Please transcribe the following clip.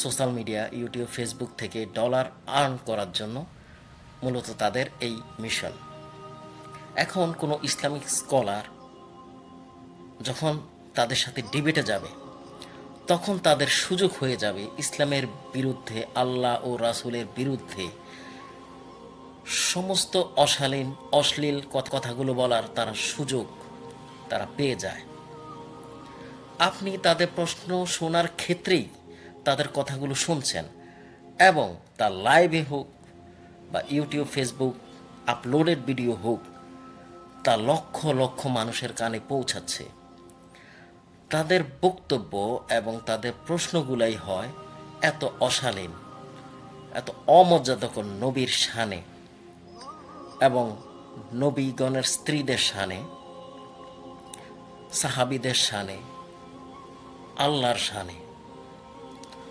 Social media, YouTube, Facebook থেকে dollar earn করার জন্য মূলত তাদের এই মিশন। এখন কোনো ইসলামিক স্কলার যখন তাদের সাথে ডিবেটে যাবে, তখন তাদের সুযোগ হয়ে যাবে ইসলামের বিরুদ্ধে, আল্লাহ ও রাসূলের বিরুদ্ধে সমস্ত অশালীন, অশ্লীল কথ- কথাগুলো বলার তারা সুযোগ তারা পেয়ে যায়। আপনি তাদের প্রশ্ন শোনার ক্ষেত্রেই তাদের কথাগুলো শুনছেন এবং তা লাইভে হোক বা ইউটিউব ফেসবুক আপলোডেড ভিডিও হোক, তা লক্ষ লক্ষ মানুষের কানে পৌঁছাচ্ছে। তাদের বক্তব্য এবং তাদের প্রশ্নগুলাই হয় এত অশালীন, এত অমর্যাদকর নবীর শানে এবং নবীগণের স্ত্রীদের শানে, সাহাবিদের শানে, আল্লাহর শানে।